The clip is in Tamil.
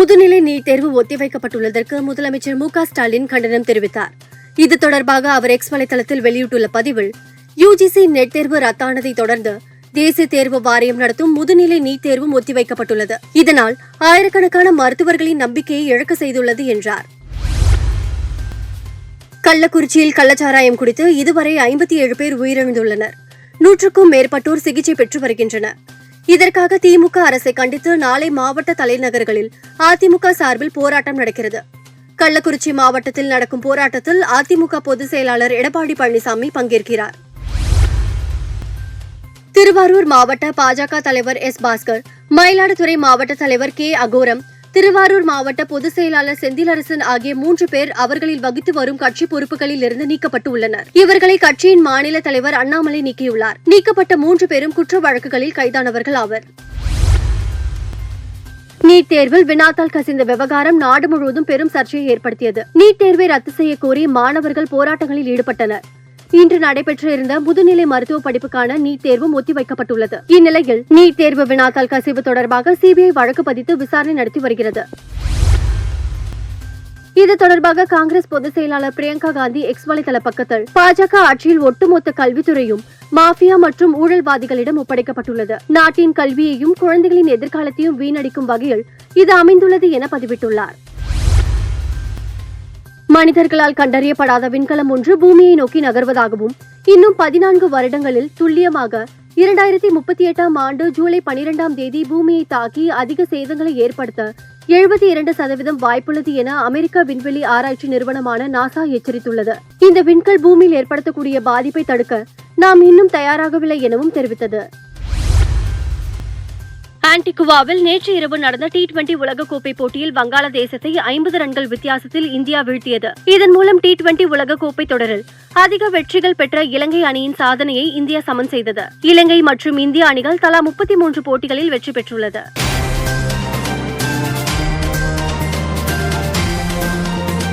முதுநிலை நீட் தேர்வு ஒத்திவைக்கப்பட்டுள்ளதற்கு முதலமைச்சர் மு ஸ்டாலின் கண்டனம் தெரிவித்தார். இது தொடர்பாக அவர் எக்ஸ் வலைதளத்தில் வெளியிட்டுள்ள பதிவில் யுஜிசி நெட் தேர்வு ரத்தானதை தொடர்ந்து தேசிய தேர்வு வாரியம் நடத்தும் முதுநிலை நீட் தேர்வும் ஒத்திவைக்கப்பட்டுள்ளது. இதனால் ஆயிரக்கணக்கான மருத்துவர்களின் நம்பிக்கையை இழக்க செய்துள்ளது என்றார். கள்ளக்குறிச்சியில் கள்ளச்சாராயம் குடித்து இதுவரை ஐம்பத்தி ஏழு பேர் உயிரிழந்துள்ளனர். நூற்றுக்கும் மேற்பட்டோர் சிகிச்சை பெற்று வருகின்றனர். இதற்காக திமுக அரசை கண்டித்து நாளை மாவட்ட தலைநகர்களில் அதிமுக சார்பில் போராட்டம் நடக்கிறது. கள்ளக்குறிச்சி மாவட்டத்தில் நடக்கும் போராட்டத்தில் அதிமுக பொதுச் செயலாளர் எடப்பாடி பழனிசாமி பங்கேற்கிறார். திருவாரூர் மாவட்ட பாஜக தலைவர் எஸ் பாஸ்கர் மயிலாடுதுறை மாவட்ட தலைவர் கே அகோரம் திருவாரூர் மாவட்ட பொதுச் செயலாளர் செந்திலரசன் ஆகிய மூன்று பேர் அவர்களில் வகித்து வரும் கட்சி பொறுப்புகளில் இருந்து நீக்கப்பட்டு உள்ளனர் இவர்களை கட்சியின் மாநில தலைவர் அண்ணாமலை நீக்கியுள்ளார். நீக்கப்பட்ட மூன்று பேரும் குற்ற வழக்குகளில் கைதானவர்கள் ஆவர். நீட் தேர்வில் வினாத்தால் கசிந்த விவகாரம் நாடு முழுவதும் பெரும் சர்ச்சையை ஏற்படுத்தியது. நீட் தேர்வை ரத்து செய்ய கோரி மாணவர்கள் போராட்டங்களில் ஈடுபட்டனர். இன்று நடைபெற்ற இருந்த முதுநிலை மருத்துவ படிப்புக்கான நீட் தேர்வும் ஒத்திவைக்கப்பட்டுள்ளது. இந்நிலையில் நீட் தேர்வு வினாத்தால் கசிவு தொடர்பாக சிபிஐ வழக்கு பதித்து விசாரணை நடத்தி வருகிறது. இது தொடர்பாக காங்கிரஸ் பொதுச் செயலாளர் பிரியங்கா காந்தி எக்ஸ் வலைதள பக்கத்தில் பாஜக ஆட்சியில் ஒட்டுமொத்த கல்வித்துறையும் மாஃபியா மற்றும் ஊழல்வாதிகளிடம் ஒப்படைக்கப்பட்டுள்ளது. நாட்டின் கல்வியையும் குழந்தைகளின் எதிர்காலத்தையும் வீணடிக்கும் வகையில் இது அமைந்துள்ளது என பதிவிட்டுள்ளார். மனிதர்களால் கண்டறியப்படாத விண்கலம் ஒன்று பூமியை நோக்கி நகர்வதாகவும் இன்னும் பதினான்கு வருடங்களில் துல்லியமாக இரண்டாயிரத்தி முப்பத்தி எட்டாம் ஆண்டு ஜூலை பனிரெண்டாம் தேதி பூமியை தாக்கி அதிக சேதங்களை ஏற்படுத்த எழுபத்தி இரண்டு சதவீதம் வாய்ப்புள்ளது என அமெரிக்க விண்வெளி ஆராய்ச்சி நிறுவனமான நாசா எச்சரித்துள்ளது. இந்த விண்கல் பூமியில் ஏற்படுத்தக்கூடிய பாதிப்பை தடுக்க நாம் இன்னும் தயாராகவில்லை எனவும் தெரிவித்தது. ஆன்டிகுவாவில் நேற்று இரவு நடந்த டி டுவெண்டி உலகக்கோப்பை போட்டியில் வங்காளதேசத்தை ஐம்பது ரன்கள் வித்தியாசத்தில் இந்தியா வீழ்த்தியது. இதன் மூலம் டி டுவெண்டி உலகக்கோப்பை தொடரில் அதிக வெற்றிகள் பெற்ற இலங்கை அணியின் சாதனையை இந்தியா சமன் செய்தது. இலங்கை மற்றும் இந்திய அணிகள் தலா முப்பத்தி மூன்று போட்டிகளில் வெற்றி பெற்றுள்ளது.